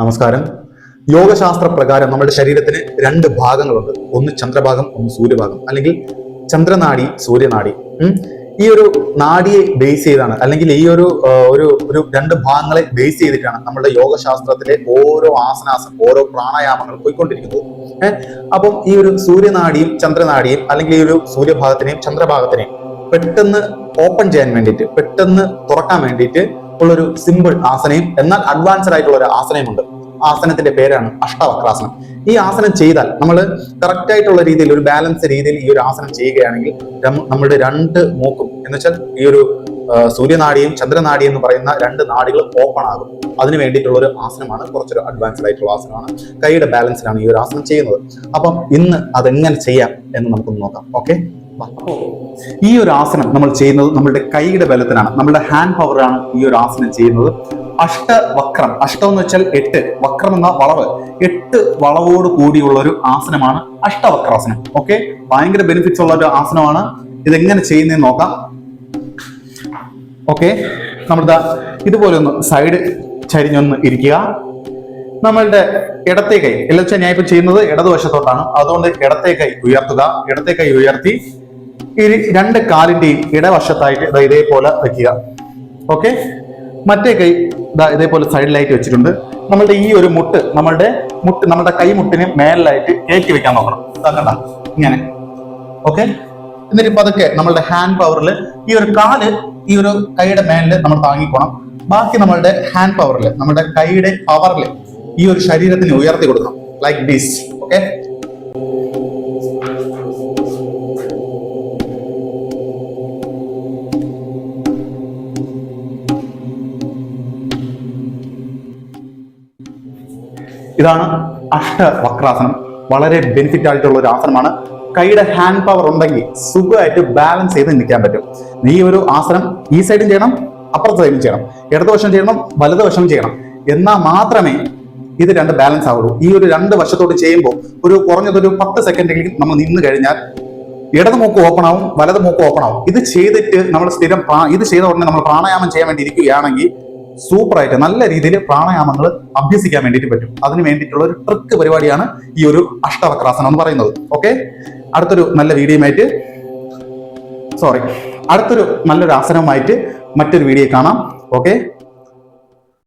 നമസ്കാരം. യോഗശാസ്ത്ര പ്രകാരം നമ്മുടെ ശരീരത്തിന് രണ്ട് ഭാഗങ്ങളുണ്ട്. ഒന്ന് ചന്ദ്രഭാഗം ഒന്ന് സൂര്യഭാഗം. അല്ലെങ്കിൽ ചന്ദ്രനാടി സൂര്യനാടി. ഈ ഒരു നാടിയെ ബേസ് ചെയ്താണ്. അല്ലെങ്കിൽ ഈ ഒരു ഒരു ഒരു രണ്ട് ഭാഗങ്ങളെ ബേസ് ചെയ്തിട്ടാണ് നമ്മുടെ യോഗശാസ്ത്രത്തിലെ ഓരോ ആസനാസം ഓരോ പ്രാണായാമങ്ങൾ പോയിക്കൊണ്ടിരിക്കുന്നത്. ഏഹ് അപ്പം ഈ ഒരു സൂര്യനാടിയും ചന്ദ്രനാടിയും അല്ലെങ്കിൽ ഈ ഒരു സൂര്യഭാഗത്തിനെയും ചന്ദ്രഭാഗത്തിനെയും പെട്ടെന്ന് ഓപ്പൺ ചെയ്യാൻ വേണ്ടിയിട്ട് പെട്ടെന്ന് തുറക്കാൻ വേണ്ടിയിട്ട് ഉള്ളൊരു സിമ്പിൾ ആസനയും എന്നാൽ അഡ്വാൻസ്ഡ് ആയിട്ടുള്ള ഒരു ആസനയുമുണ്ട്. ആസനത്തിന്റെ പേരാണ് അഷ്ടവക്രാസനം. ഈ ആസനം ചെയ്താൽ നമ്മൾ കറക്റ്റ് ആയിട്ടുള്ള രീതിയിൽ ഒരു ബാലൻസ് രീതിയിൽ ഈ ഒരു ആസനം ചെയ്യുകയാണെങ്കിൽ നമ്മുടെ രണ്ട് മൂക്കും എന്ന് വെച്ചാൽ ഈ ഒരു സൂര്യനാടിയും ചന്ദ്രനാടിയും എന്ന് പറയുന്ന രണ്ട് നാടികൾ ഓപ്പൺ ആകും. അതിന് വേണ്ടിയിട്ടുള്ള ഒരു ആസനമാണ് കുറച്ചൊരു അഡ്വാൻസ്ഡ് ആയിട്ടുള്ള ആസനമാണ്. കൈയുടെ ബാലൻസിലാണ് ഈ ഒരു ആസനം ചെയ്യുന്നത്. അപ്പം ഇന്ന് അതെങ്ങനെ ചെയ്യാം എന്ന് നമുക്കൊന്ന് നോക്കാം. ഓക്കെ ഈ ഒരു ആസനം നമ്മൾ ചെയ്യുന്നത് നമ്മളുടെ കൈയുടെ ബലത്തിനാണ്. നമ്മളുടെ ഹാൻഡ് പവറാണ് ഈ ഒരു ആസനം ചെയ്യുന്നത്. അഷ്ടവക്രം അഷ്ടം എന്ന് വെച്ചാൽ എട്ട്. വക്രം എന്ന വളവ്. എട്ട് വളവോട് കൂടിയുള്ള ഒരു ആസനമാണ് അഷ്ടവക്രാസനം ഓക്കെ ഭയങ്കര ബെനിഫിറ്റ്സ് ഉള്ള ഒരു ആസനമാണ്. ഇതെങ്ങനെ ചെയ്യുന്നതെന്ന് നോക്കാം. ഓക്കെ നമ്മളിതാ ഇതുപോലെ ഒന്ന് സൈഡ് ചരിഞ്ഞൊന്ന് ഇരിക്കുക. നമ്മളുടെ ഇടത്തെ കൈ. എല്ലാം വെച്ചാൽ ഞാൻ ഇപ്പൊ ചെയ്യുന്നത് ഇടതുവശത്തോട്ടാണ്. അതുകൊണ്ട് ഇടത്തെ കൈ ഉയർത്തുക. ഇടത്തെ കൈ ഉയർത്തി ഈ രണ്ട് കാലിന്റെയും ഇടവശത്തായിട്ട് ഇതാ ഇതേപോലെ വെക്കുക. ഓക്കെ? മറ്റേ കൈ ഇതാ ഇതേപോലെ സൈഡിലായിട്ട് വെച്ചിട്ടുണ്ട്. നമ്മളുടെ ഈ ഒരു മുട്ട് നമ്മളുടെ മുട്ട് നമ്മുടെ കൈമുട്ടിന് മേലിലായിട്ട് കയറ്റി വെക്കാൻ നോക്കണം. കണ്ട? ഇങ്ങനെ. ഓക്കെ? എന്നിട്ട് പതുക്കെ നമ്മളുടെ ഹാൻഡ് പവറിൽ ഈ ഒരു കാൽ ഈ ഒരു കൈയുടെ മേലിൽ നമ്മൾ താങ്ങിക്കോണം. ബാക്കി നമ്മളുടെ ഹാൻഡ് പവറിൽ നമ്മുടെ കൈയുടെ പവറിൽ ഈ ഒരു ശരീരത്തിന് ഉയർത്തി കൊടുക്കണം. Like this okay? ഇതാണ് അഷ്ടവക്രാസനം. വളരെ ബെനിഫിറ്റ് ആയിട്ടുള്ള ഒരു ആസനമാണ്. കൈയുടെ ഹാൻഡ് പവർ ഉണ്ടെങ്കിൽ സുഖമായിട്ട് ബാലൻസ് ചെയ്ത് നിൽക്കാൻ പറ്റും. നീ ഒരു ആസനം ഈ സൈഡും ചെയ്യണം അപ്പുറത്തെ സൈഡും ചെയ്യണം. ഇടതുവശം ചെയ്യണം വലതുവശം ചെയ്യണം. എന്നാൽ മാത്രമേ ഇത് രണ്ട് ബാലൻസ് ആവുള്ളൂ. ഈ ഒരു രണ്ട് വശത്തോട് ചെയ്യുമ്പോൾ ഒരു കുറഞ്ഞതൊരു പത്ത് സെക്കൻഡെങ്കിലും നമ്മൾ നിന്ന് കഴിഞ്ഞാൽ ഇടത് മൂക്ക് ഓപ്പൺ ആവും വലത് മൂക്ക് ഓപ്പൺ ആവും. ഇത് ചെയ്തിട്ട് നമ്മൾ സ്ഥിരം ഇത് ചെയ്ത ഉടനെ നമ്മൾ പ്രാണായാമം ചെയ്യാൻ വേണ്ടി ഇരിക്കുകയാണെങ്കിൽ സൂപ്പറായിട്ട് നല്ല രീതിയിൽ പ്രാണായാമങ്ങൾ അഭ്യസിക്കാൻ വേണ്ടിയിട്ട് പറ്റും. അതിന് വേണ്ടിയിട്ടുള്ള ഒരു ട്രിക്ക് പരിപാടിയാണ് ഈ ഒരു അഷ്ടവക്രാസനം എന്ന് പറയുന്നത്. ഓക്കെ അടുത്തൊരു നല്ല വീഡിയോയുമായിട്ട് സോറി അടുത്തൊരു നല്ലൊരു ആസനവുമായിട്ട് മറ്റൊരു വീഡിയോ കാണാം. ഓക്കെ